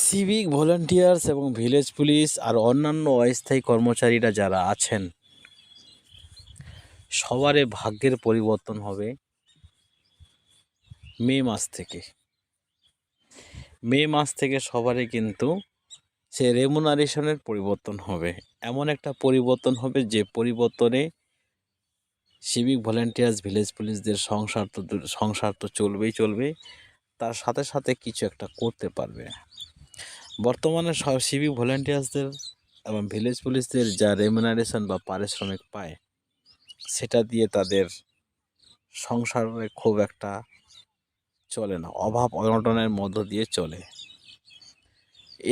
Civic volunteers এবং village police আর অন্যান্য অস্থায়ী কর্মচারীরা যারা আছেন, সবারই ভাগ্যের পরিবর্তন হবে মে মাস থেকে। মে মাস থেকে সবারই কিন্তু সে রেমুনারেশনের পরিবর্তন হবে। এমন একটা পরিবর্তন হবে যে পরিবর্তনে সিভিক ভলেন্টিয়ার্স, ভিলেজ পুলিশদের সংসার তো সংসার তো চলবেই চলবে, তার সাথে সাথে কিছু একটা করতে পারবে। বর্তমানে সব সিভিক ভলেন্টিয়ার্সদের এবং ভিলেজ পুলিশদের যা রেমুনারেশন বা পারিশ্রমিক পায়, সেটা দিয়ে তাদের সংসারে খুব একটা চলে না, অভাব অনটনের মধ্য দিয়ে চলে।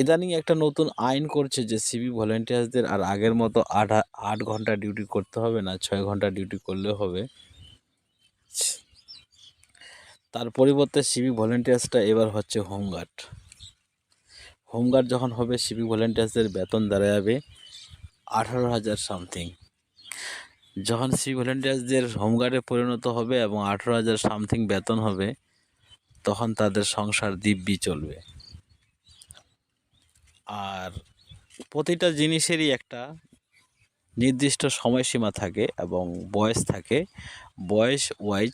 ইদানিং একটা নতুন আইন করছে যে সিভি ভলেন্টিয়ার্সদের আর আগের মতো আট আট ঘণ্টা ডিউটি করতে হবে না, ছয় ঘণ্টা ডিউটি করলে হবে। তার পরিবর্তে সিভি ভলেন্টিয়ার্সটা এবার হচ্ছে হোমগার্ড। হোমগার্ড যখন হবে সিভিক ভলেন্টিয়ার্সদের বেতন দাঁড়া যাবে আঠারো হাজার সামথিং যখন সিভিক ভলেন্টিয়ার্সদের হোমগার্ডে পরিণত হবে এবং আঠারো হাজার সামথিং বেতন হবে, তখন তাদের সংসার দিব্যি চলবে। আর প্রতিটা জিনিসেরই একটা নির্দিষ্ট সময়সীমা থাকে এবং বয়স থাকে। বয়স ওয়াইজ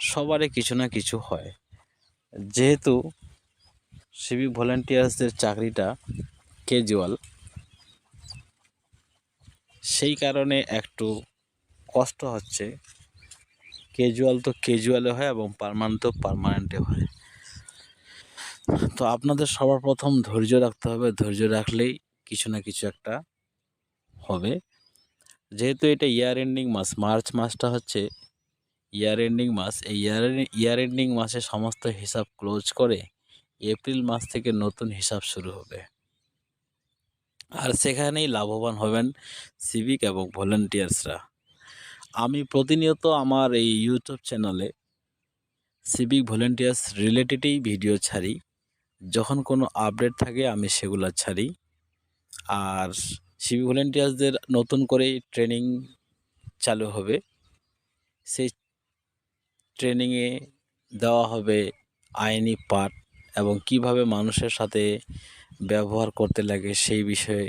সবারই কিছু না কিছু হয়। যেহেতু সিভিক ভলেন্টিয়ার্সদের চাকরিটা ক্যাজুয়াল সেই কারণে একটু কষ্ট হচ্ছে। ক্যাজুয়াল তো ক্যাজুয়ালে হয় এবং পার্মানেন্ট তো পার্মানেন্টে হয়। তো আপনাদের সবার প্রথম ধৈর্য রাখতে হবে। ধৈর্য রাখলেই কিছু না কিছু একটা হবে। যেহেতু এটা ইয়ার এন্ডিং মাস, মার্চ মাসটা হচ্ছে ইয়ার এন্ডিং মাস। এই ইয়ার ইয়ার এন্ডিং মাসে সমস্ত হিসাব ক্লোজ করে এপ্রিল মাস থেকে নতুন হিসাব শুরু হবে। আর সেখানেই লাভবান হবেন সিভিক এবং ভলেন্টিয়ার্সরা আমি প্রতিনিয়ত আমার এই ইউটিউব চ্যানেলে সিভিক ভলেন্টিয়ার্স রিলেটেডেই ভিডিও ছাড়ি। যখন কোনো আপডেট থাকে, আমি সেগুলো ছাড়ি। আর সিভিক ভলেন্টিয়ার্সদের নতুন করেই ট্রেনিং চালু হবে। সেই ট্রেনিংয়ে দেওয়া হবে আইনি পাঠ এবং কীভাবে মানুষের সাথে ব্যবহার করতে লাগে সেই বিষয়ে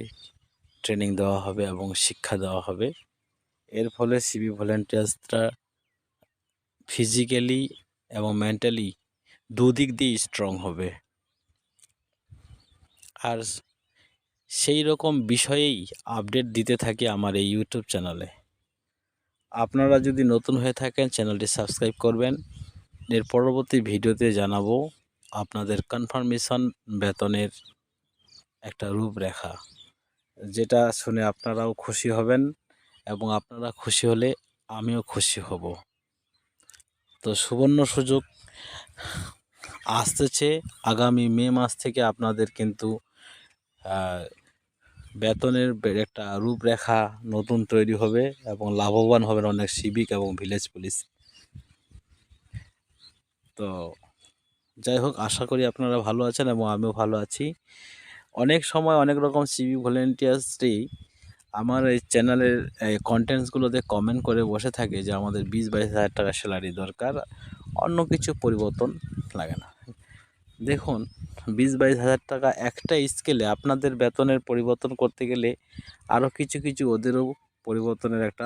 ট্রেনিং দেওয়া হবে এবং শিক্ষা দেওয়া হবে। এর ফলে সিভি ভলেন্টিয়ার্সরা ফিজিক্যালি এবং মেন্টালি দুদিক দিয়ে স্ট্রং হবে। আর সেই রকম বিষয়েই আপডেট দিতে থাকি আমার এই ইউটিউব চ্যানেলে আপনারা যদি নতুন হয়ে থাকেন চ্যানেলটি সাবস্ক্রাইব করবেন। এর পরবর্তী ভিডিওতে জানাব আপনাদের কনফার্মেশন বেতনের একটা রূপরেখা, যেটা শুনে আপনারাও খুশি হবেন এবং আপনারা খুশি হলে আমিও খুশি হব। তো সুবর্ণ সুযোগ আসতেছে। আগামী মে মাস থেকে আপনাদের কিন্তু বেতনের একটা রূপরেখা নতুন তৈরি হবে এবং লাভবান হবেন অনেক সিভিক এবং ভিলেজ পুলিশ তো যাই হোক, আশা করি আপনারা ভালো আছেন এবং আমিও ভালো আছি। অনেক সময় অনেক রকম সিভিক ভলেন্টিয়ার্সটি আমার এই চ্যানেলের কন্টেন্টসগুলোতে কমেন্ট করে বসে থাকে যে আমাদের বিশ বাইশ হাজার টাকা স্যালারি দরকার, অন্য কিছু পরিবর্তন লাগে না। দেখুন, বিশ বাইশ হাজার টাকা একটা স্কেলে আপনাদের বেতনের পরিবর্তন করতে গেলে আরও কিছু কিছু ওদেরও পরিবর্তনের একটা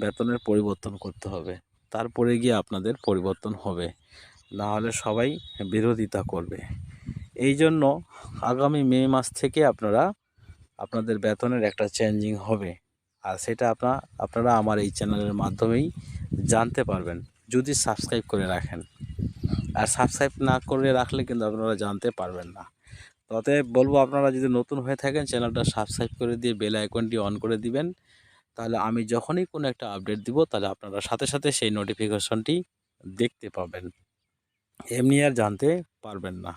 বেতনের পরিবর্তন করতে হবে। তারপরে গিয়ে আপনাদের পরিবর্তন হবে। না হলে সবাই বিরোধিতা করবে। এই জন্য আগামী মে মাস থেকে আপনারা আপনাদের বেতনের একটা চেঞ্জিং হবে। আর সেটা আপনার আপনারা আমার এই চ্যানেলের মাধ্যমেই জানতে পারবেন, যদি সাবস্ক্রাইব করে রাখেন। আর সাবস্ক্রাইব না করে রাখলে কিন্তু আপনারা জানতে পারবেন না। তো অতএব বলব, আপনারা যদি নতুন হয়ে থাকেন, চ্যানেলটা সাবস্ক্রাইব করে দিয়ে বেল আইকনটি অন করে দিবেন। তাহলে আমি যখনই কোনো একটা আপডেট দিব, তাহলে আপনারা সাথে সাথে সেই নোটিফিকেশনটি দেখতে পাবেন। এমনি আর জানতে পারবেন না।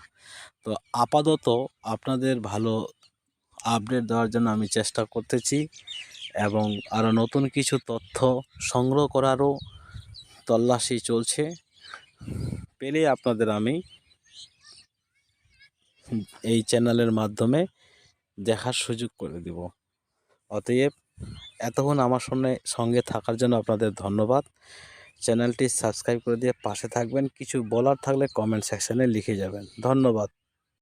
তো আপাতত আপনাদের ভালো আপডেট দেওয়ার জন্য আমি চেষ্টা করতেছি এবং আরও নতুন কিছু তথ্য সংগ্রহ করারও তল্লাশি চলছে। পেলে আপনাদের আমি এই চ্যানেলের মাধ্যমে দেখার সুযোগ করে দেব। অতএব এতক্ষণ আমার সঙ্গে সঙ্গে থাকার জন্য আপনাদের ধন্যবাদ। চ্যানেলটি সাবস্ক্রাইব করে দিয়ে পাশে থাকবেন। কিছু বলার থাকলে কমেন্ট সেকশানে লিখে যাবেন। ধন্যবাদ।